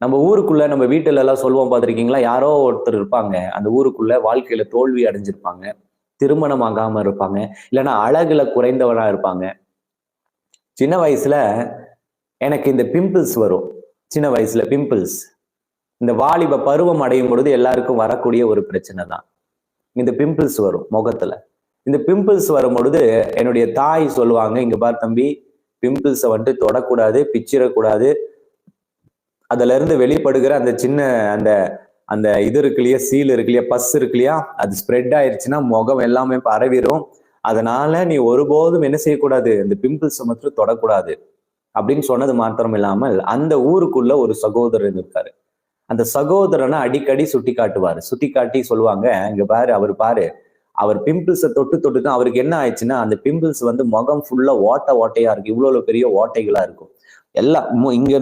நம்ம ஊருக்குள்ள நம்ம வீட்டுல எல்லாம் சொல்லுவோம் பார்த்துருக்கீங்களா? யாரோ ஒருத்தர் இருப்பாங்க. அந்த ஊருக்குள்ள வாழ்க்கையில தோல்வி அடைஞ்சிருப்பாங்க. திருமணம் ஆகாம இருப்பாங்க. இல்லைன்னா அழகுல குறைந்தவனா இருப்பாங்க. சின்ன வயசுல எனக்கு இந்த பிம்பிள்ஸ் வரும். சின்ன வயசுல பிம்பிள்ஸ் இந்த வாலிப பருவம் அடையும் பொழுது எல்லாருக்கும் வரக்கூடிய ஒரு பிரச்சனை தான். இந்த பிம்பிள்ஸ் வரும் முகத்துல. இந்த பிம்பிள்ஸ் வரும் பொழுது என்னுடைய தாய் சொல்லுவாங்க இங்க பார் தம்பி பிம்பிள்ஸை வந்துட்டு தொடக்கூடாது பிச்சிடக்கூடாது அதுல இருந்து வெளிப்படுகிற அந்த சின்ன அந்த அந்த இது இருக்கு இல்லையா சீல் இருக்கு இல்லையா பஸ் இருக்கு இல்லையா அது ஸ்ப்ரெட் ஆயிருச்சுன்னா முகம் எல்லாமே பரவிடும் அதனால நீ ஒருபோதும் என்ன செய்யக்கூடாது? இந்த பிம்பிள்ஸ் மட்டும் தொடக்கூடாது. அப்படின்னு சொன்னது மாத்திரம் இல்லாமல் அந்த ஊருக்குள்ள ஒரு சகோதரன் இருக்காரு. அந்த சகோதரனை அடிக்கடி சுட்டி காட்டுவாரு. சுட்டி காட்டி சொல்லுவாங்க இங்க பாரு அவர் பாரு அவர் பிம்பிள்ஸை தொட்டு தொட்டு தான் அவருக்கு என்ன ஆயிடுச்சுன்னா அந்த பிம்பிள்ஸ் வந்து முகம் ஃபுல்லா ஓட்ட ஓட்டையா இருக்கு. இவ்வளவு பெரிய ஓட்டைகளா இருக்கும். எல்லாம் இங்க